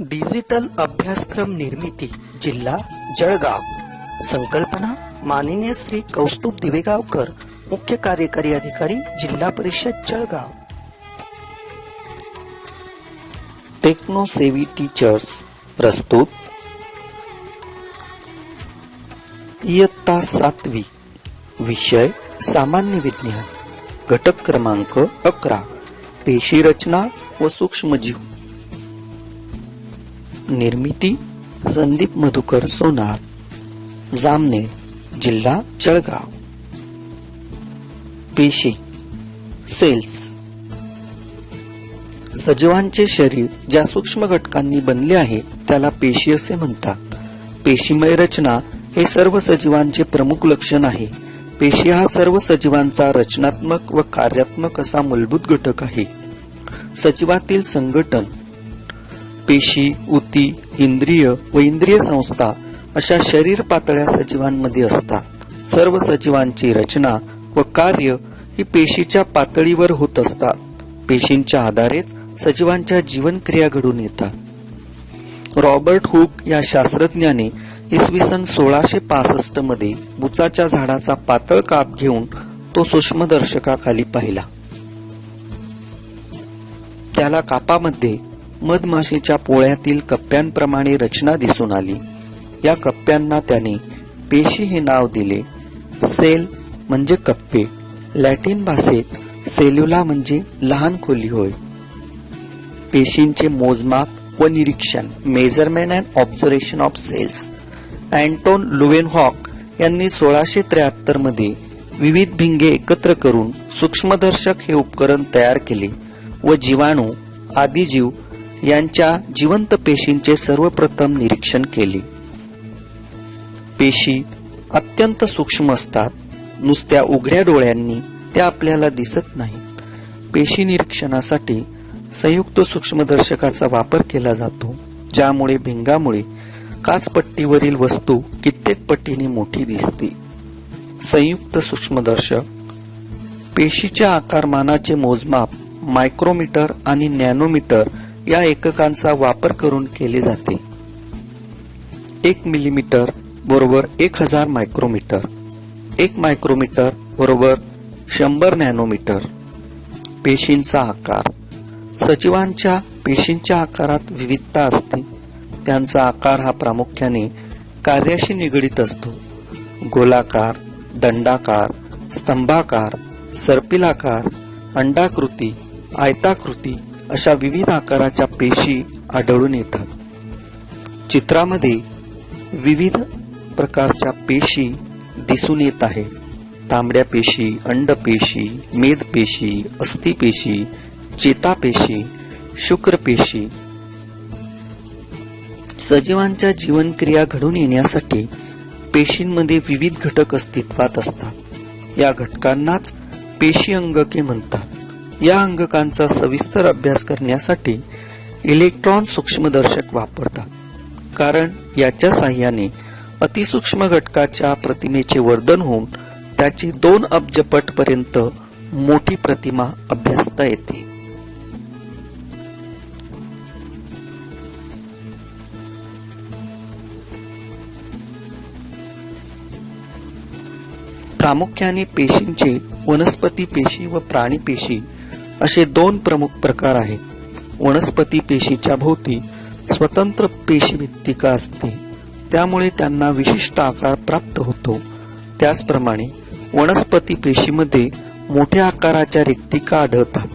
Digital अभ्यासक्रम निर्मिती, जिल्हा, जळगाव. संकल्पना, माननीय श्री कौस्तुभ दिवेगावकर, मुख्य कार्यकारी अधिकारी, जिल्हा परिषद, जळगाव. टेक्नो सेवी टीचर्स प्रस्तुत. इयत्ता सातवी. विषय, सामान्य विज्ञान. घटक क्रमांक अकरा. पेशी रचना व सूक्ष्मजीव. निर्मिती संदीप मधुकर सोनार. जामने जिल्हा जळगाव. पेशी सेल्स. सजीवांचे शरीर ज्या सूक्ष्म घटकांनी बनले आहे त्याला पेशी असे म्हणतात. पेशीमय रचना हे सर्व सजीवांचे प्रमुख लक्षण आहे. पेशी हा सर्व सजीवांचा रचनात्मक व कार्यात्मक असा मूलभूत घटक आहे. सजीवातील संघटन पेशी उती इंद्रिय व इंद्रिय संस्था अशा शरीर पातळ्या सजीवांमध्ये असतात. सर्व सजीवांची रचना व कार्य ही पेशीच्या पातळीवर होत असतात. पेशींच्या आधारेच सजीवांच्या जीवनक्रिया घडून येतात. रॉबर्ट हुक या शास्त्रज्ञाने इसवी सन सोळाशे पासष्टमध्ये बुचाच्या झाडाचा पातळ काप घेऊन तो सूक्ष्मदर्शकाखाली पाहिला. त्याला कापामध्ये मधमाशीच्या पोळ्यातील कप्प्यांप्रमाणे रचना दिसून आली. या कप्प्यांना त्याने पेशी हे नाव दिले. सेल म्हणजे कप्पे. लॅटिन भाषेत सेल्युला म्हणजे लहान खोली होय. पेशींचे मोजमाप व निरीक्षण measurement and observation of cells Anton Leeuwenhoek यांनी सोळाशे त्र्याहत्तरमध्ये विविध भिंगे एकत्र करून सूक्ष्मदर्शक हे उपकरण तयार केले व जीवाणू आदी जीव यांच्या जिवंत पेशींचे सर्वप्रथम निरीक्षण केले. पेशी अत्यंत सूक्ष्म असतात नुसत्या उघड्या डोळ्यांनी त्या आपल्याला दिसत नाहीत. पेशी निरीक्षणासाठी संयुक्त सूक्ष्मदर्शकाचा वापर केला जातो ज्यामुळे भिंगामुळे काचपट्टीवरील वस्तू कित्येक पटीने मोठी दिसते. संयुक्त सूक्ष्मदर्शक पेशीच्या आकारमानाचे मोजमाप मायक्रोमीटर आणि नॅनोमीटर या एककांचा वापर करून केले जाते. एक मिलीमीटर बरोबर एक हजार मायक्रोमीटर एक मायक्रोमीटर बरोबर शंभर नॅनोमीटर पेशींचा आकार. सचिवांच्या पेशींच्या आकारात विविधता असते. त्यांचा आकार हा प्रामुख्याने कार्याशी निगडीत असतो. गोलाकार दंडाकार स्तंभाकार सर्पिलाकार अंडाकृती आयताकृती अशा विविध आकाराच्या पेशी आढळून येतात. चित्रामध्ये विविध प्रकारच्या पेशी दिसून येत आहे तांबड्या पेशी अंडपेशी मेदपेशी अस्थिपेशी चेतापेशी शुक्रपेशी सजीवांच्या जीवनक्रिया घडून येण्यासाठी पेशींमध्ये विविध घटक अस्तित्वात असतात. या घटकांनाच पेशी अंगके म्हणतात. या अंगकांचा सविस्तर अभ्यास करण्यासाठी इलेक्ट्रॉन सूक्ष्मदर्शक वापरतात. कारण याच्या साह्याने अतिसूक्ष्म घटकाच्या प्रतिमेचे वर्धन होऊन त्याची दोन अब्जपट पर्यंत मोठी प्रतिमा अभ्यासता येते. प्रामुख्याने पेशींचे वनस्पती पेशी व प्राणी पेशी असे दोन प्रमुख प्रकार आहेत. वनस्पती पेशीच्या भोवती स्वतंत्र पेशी भित्तिका असते. त्यामुळे त्यांना विशिष्ट आकार प्राप्त होतो. त्याचप्रमाणे वनस्पती पेशीमध्ये मोठ्या आकाराच्या रिक्तिका आढळतात.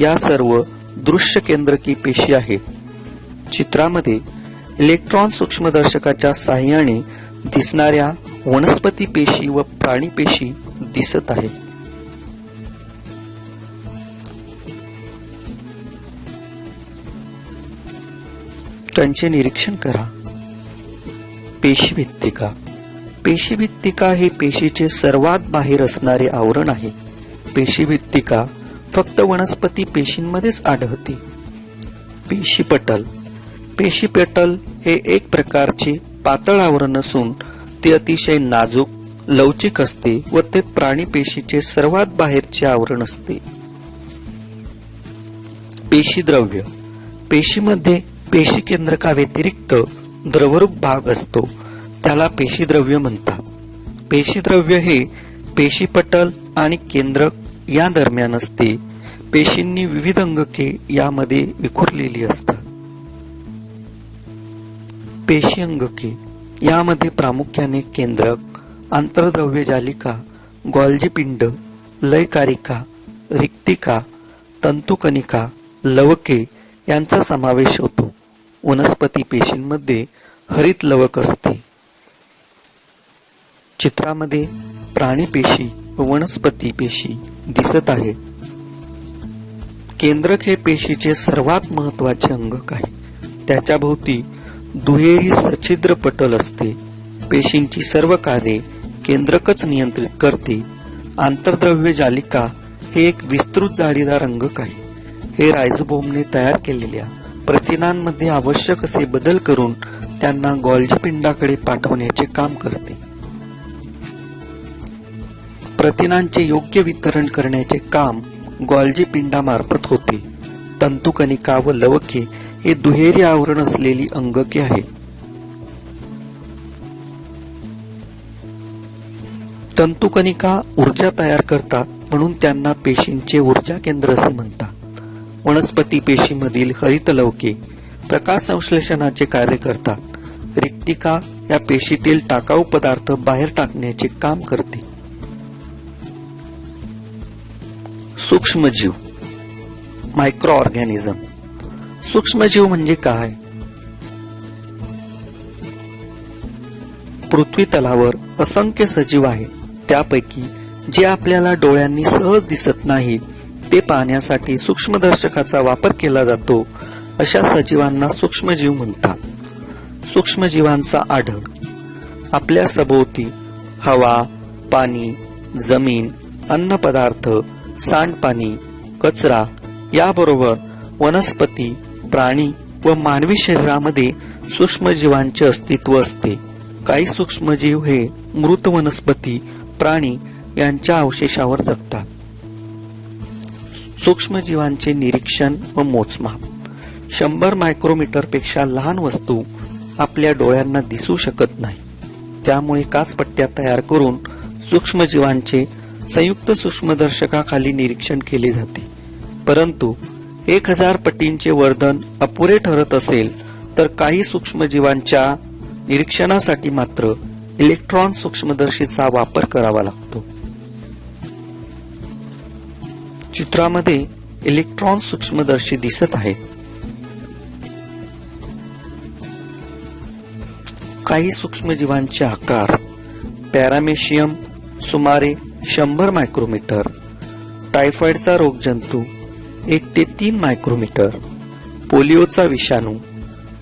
या सर्व दृश्य केंद्रकी पेशी आहेत. चित्रामध्ये इलेक्ट्रॉन सूक्ष्मदर्शकाच्या साह्याने दिसणाऱ्या वनस्पती पेशी व प्राणी पेशी दिसत आहेत. त्यांचे निरीक्षण करा. पेशी भित्तिका पेशी भित्तिका हे पेशीचे सर्वात बाहेर असणारे आवरण आहे. पेशी भित्तिका फक्त वनस्पती पेशींमध्येच आढळते. पेशीपटल. पेशीपटल हे एक प्रकारचे पातळ आवरण असून ते अतिशय नाजूक लवचिक असते व ते प्राणी पेशीचे सर्वात बाहेरचे आवरण असते. पेशी द्रव्य पेशीमध्ये पेशी केंद्रका व्यतिरिक्त द्रवरूप भाग असतो. त्याला पेशीद्रव्य म्हणतात. पेशीद्रव्य हे पेशीपटल आणि केंद्रक या दरम्यान असते. पेशींनी विविध अंगके यामध्ये विखुरलेली असतात. पेशी अंगके यामध्ये प्रामुख्याने केंद्रक आंतरद्रव्य जालिका गॉल्जीपिंड लयकारिका रिक्तिका तंतुकनिका लवके यांचा समावेश होतो. वनस्पती पेशींमध्ये हरित लवक असते. चित्रामध्ये प्राणी पेशी व वनस्पती पेशी दिसत आहे केंद्रक हे पेशीचे सर्वात महत्त्वाचे अंगक आहे. त्याच्या भोवती दुहेरी सछिद्र पटल असते. पेशींची सर्व कार्ये केंद्रकच नियंत्रित करते. आंतरद्रव्य जालिका हे एक विस्तृत जाळीदार अंगक आहे. हे रायझोबोमने तयार केलेल्या प्रथिनांमध्ये आवश्यक असे बदल करून त्यांना गॉल्जी पिंडाकडे पाठवण्याचे काम करते. प्रथिनांचे योग्य वितरण करण्याचे काम गॉल्जी पिंडामार्फत होते. तंतुकणिका व लवके हे दुहेरी आवरण असलेली अंगके आहेत तंतुकणिका ऊर्जा तयार करतात म्हणून त्यांना पेशींचे ऊर्जा केंद्र असे म्हणतात. वनस्पती पेशीमधील हरित लवके प्रकाश संश्लेषणाचे कार्य करतात. रिक्तिका या पेशीतील टाकाऊ पदार्थ बाहेर टाकण्याचे काम करते. सूक्ष्मजीव. मायक्रो ऑर्गॅनिझम सूक्ष्मजीव म्हणजे काय? पृथ्वी तलावर असंख्य सजीव आहेत. त्यापैकी जे आपल्याला डोळ्यांनी सहज दिसत नाहीत ते पाहण्यासाठी सूक्ष्मदर्शकाचा वापर केला जातो अशा सजीवांना सूक्ष्मजीव म्हणतात. सूक्ष्मजीवांचा आढळ. आपल्या सभोवती हवा पाणी जमीन अन्नपदार्थ सांडपाणी कचरा याबरोबर वनस्पती प्राणी व मानवी शरीरामध्ये सूक्ष्मजीवांचे अस्तित्व असते. काही सूक्ष्मजीव हे मृत वनस्पती प्राणी यांच्या अवशेषावर जगतात. सूक्ष्मजीवांचे निरीक्षण व मोजमाप. शंभर मायक्रोमीटरपेक्षा लहान वस्तू आपल्या डोळ्यांना दिसू शकत नाही. त्यामुळे काचपट्ट्या तयार करून सूक्ष्मजीवांचे संयुक्त सूक्ष्मदर्शकाखाली निरीक्षण केले जाते. परंतु एक हजार पटींचे वर्धन अपुरे ठरत असेल तर काही सूक्ष्मजीवांच्या निरीक्षणासाठी मात्र इलेक्ट्रॉन सूक्ष्मदर्शीचा वापर करावा लागतो. चित्रामध्ये इलेक्ट्रॉन सूक्ष्मदर्शी दिसत आहेत. काही सूक्ष्मजीवांचे आकार पॅरामेशियम सुमारे शंभर मायक्रोमीटर टायफॉइडचा रोगजंतू एक ते तीन मायक्रोमीटर पोलिओचा विषाणू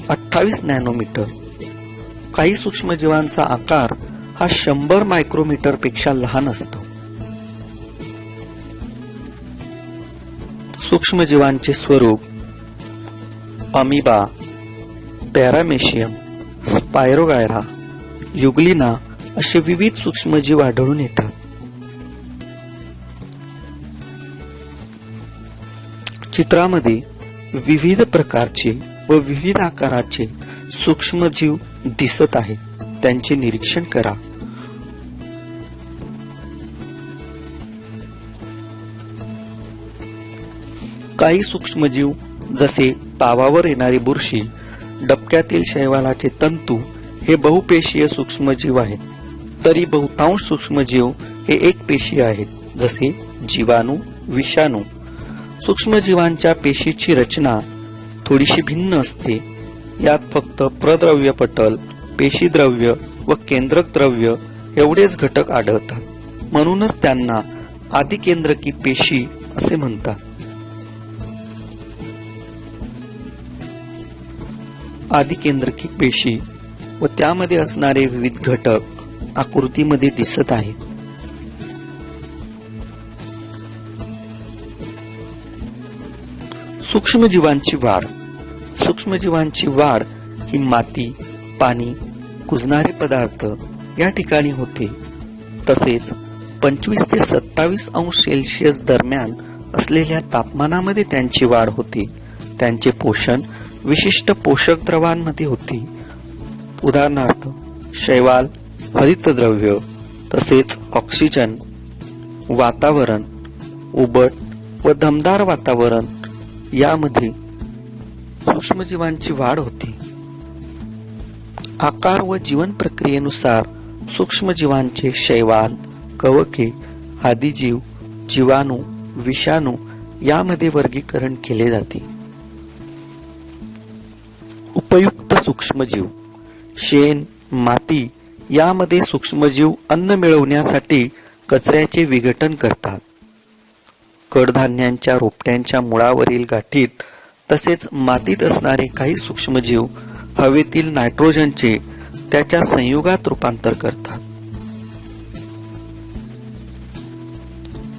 अठ्ठावीस नॅनोमीटर. काही सूक्ष्मजीवांचा आकार हा शंभर मायक्रोमीटरपेक्षा लहान असतो. सूक्ष्मजीवांचे स्वरूप अमिबा पॅरामेशियम स्पायरोगायरा युगलिना असे विविध सूक्ष्मजीव आढळून येतात. चित्रामध्ये विविध प्रकारचे व विविध आकाराचे सूक्ष्मजीव दिसत आहेत. त्यांचे निरीक्षण करा. काही सूक्ष्मजीव जसे तावावर येणारी बुरशी डबक्यातील शैवालाचे तंतू हे बहुपेशीय सूक्ष्मजीव आहेत. तरी बहुतांश सूक्ष्मजीव हे एक पेशी आहेत जसे जीवाणू विषाणू. सूक्ष्मजीवांच्या पेशीची रचना थोडीशी भिन्न असते. यात फक्त प्रद्रव्य पटल पेशीद्रव्य व केंद्रक द्रव्य एवढेच घटक आढळतात. म्हणूनच त्यांना आदिकेंद्रकी पेशी असे म्हणतात. आदिकेंद्रकी पेशी व त्यामध्ये असणारे विविध घटक आकृतीमध्ये दिसत आहेत. सूक्ष्मजीवांची वाढ. सूक्ष्मजीवांची वाढ ही माती पाणी कुजणारे पदार्थ या ठिकाणी होते. तसेच पंचवीस ते सत्तावीस अंश सेल्सिअस दरम्यान असलेल्या तापमानामध्ये त्यांची वाढ होते. त्यांचे पोषण विशिष्ट पोषक द्रवांमध्ये होती. उदाहरणार्थ शैवाल हरितद्रव्य तसेच ऑक्सिजन वातावरण उबट व दमदार वातावरण यामध्ये सूक्ष्मजीवांची वाढ होती. आकार व जीवन प्रक्रियेनुसार सूक्ष्मजीवांचे शैवाल कवके आदी जीव जीवाणू विषाणू यामध्ये वर्गीकरण केले जाते. सूक्ष्मजीव. शेण माती यामध्ये सूक्ष्मजीव अन्न मिळवण्यासाठी कचऱ्याचे विघटन करतात. कडधान्यांच्या रोपट्यांच्या मुळावरील गाठीत तसेच मातीत असणारे काही सूक्ष्मजीव हवेतील नायट्रोजनचे त्याच्या संयुगात रूपांतर करतात.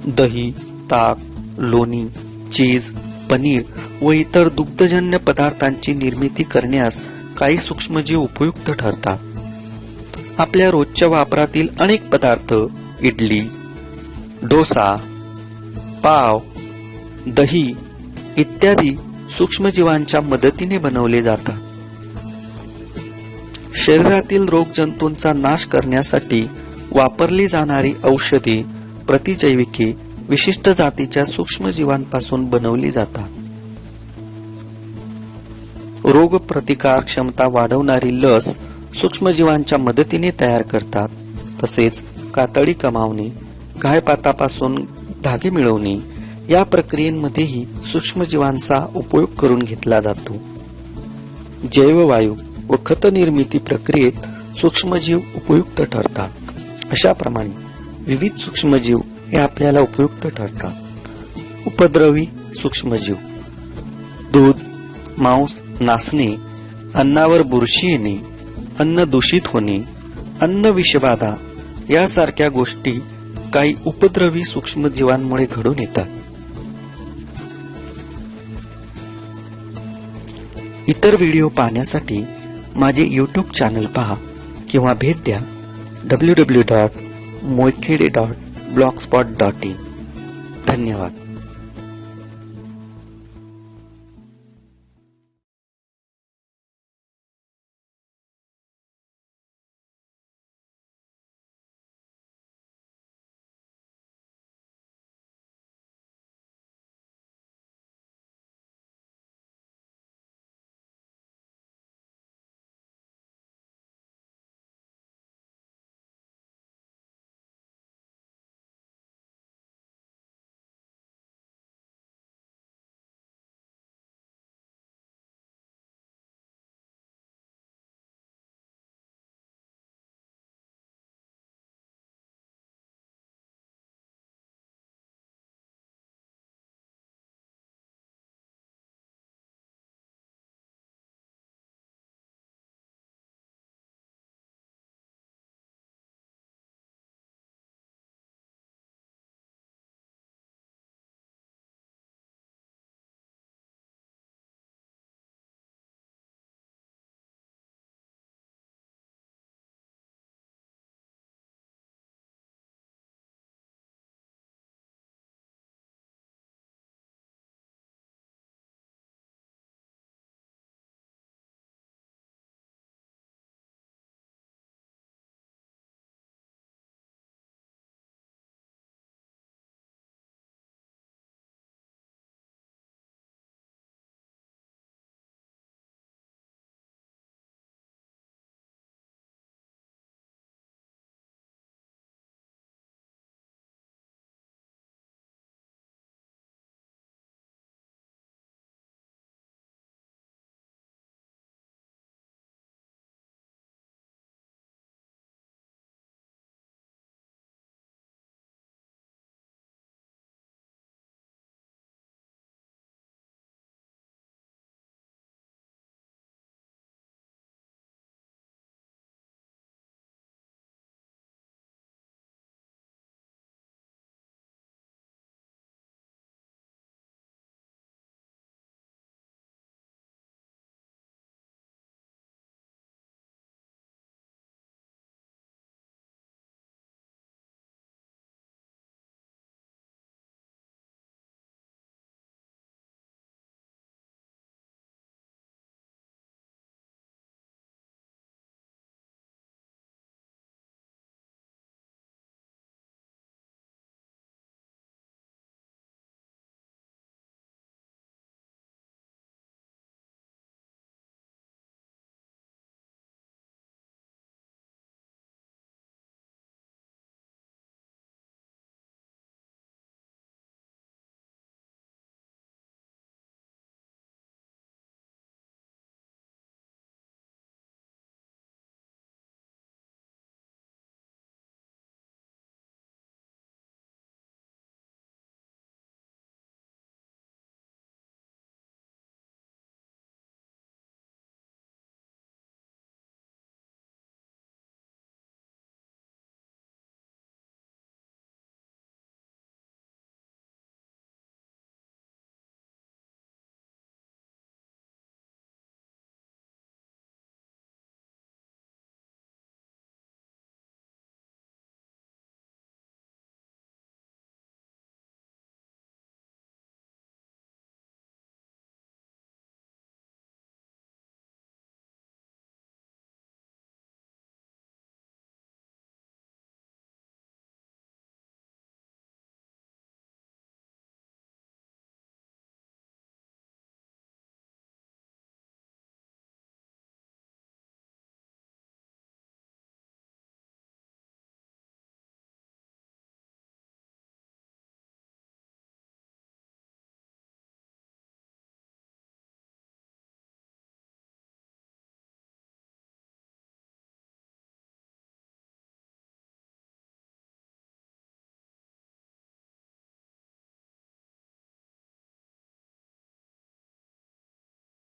दही ताक लोणी चीज पनीर व इतर दुग्धजन्य पदार्थांची निर्मिती करण्यास काही सूक्ष्मजीव उपयुक्त ठरतात. आपल्या रोजच्या वापरातील अनेक पदार्थ इडली डोसा पाव दही इत्यादी सूक्ष्मजीवांच्या मदतीने बनवले जातात. शरीरातील रोगजंतूंचा नाश करण्यासाठी वापरली जाणारी औषधी प्रतिजैविके विशिष्ट जातीच्या सूक्ष्मजीवांपासून बनवली जातात. रोग प्रतिकार क्षमता वाढवणारी लस सूक्ष्मजीवांच्या मदतीने तयार करतात. तसेच कातडी कमावणे घायपातापासून धागे मिळवणे या प्रक्रियेमध्येही सूक्ष्मजीवांचा उपयोग करून घेतला जातो. जैववायू व खत निर्मिती प्रक्रियेत सूक्ष्मजीव उपयुक्त ठरतात. अशाप्रमाणे विविध सूक्ष्मजीव हे आपल्याला उपयुक्त ठरतात. उपद्रवी सूक्ष्मजीव. दूध मांस नासणे अन्नावर बुरशी येणे अन्न दूषित होणे अन्न विषबाधा यासारख्या गोष्टी काही उपद्रवी सूक्ष्मजीवांमुळे घडून येतात. इतर व्हिडिओ पाहण्यासाठी माझे यूट्यूब चॅनल पहा किंवा भेट द्या W W dot Moykhede dot blogspot dot in धन्यवाद.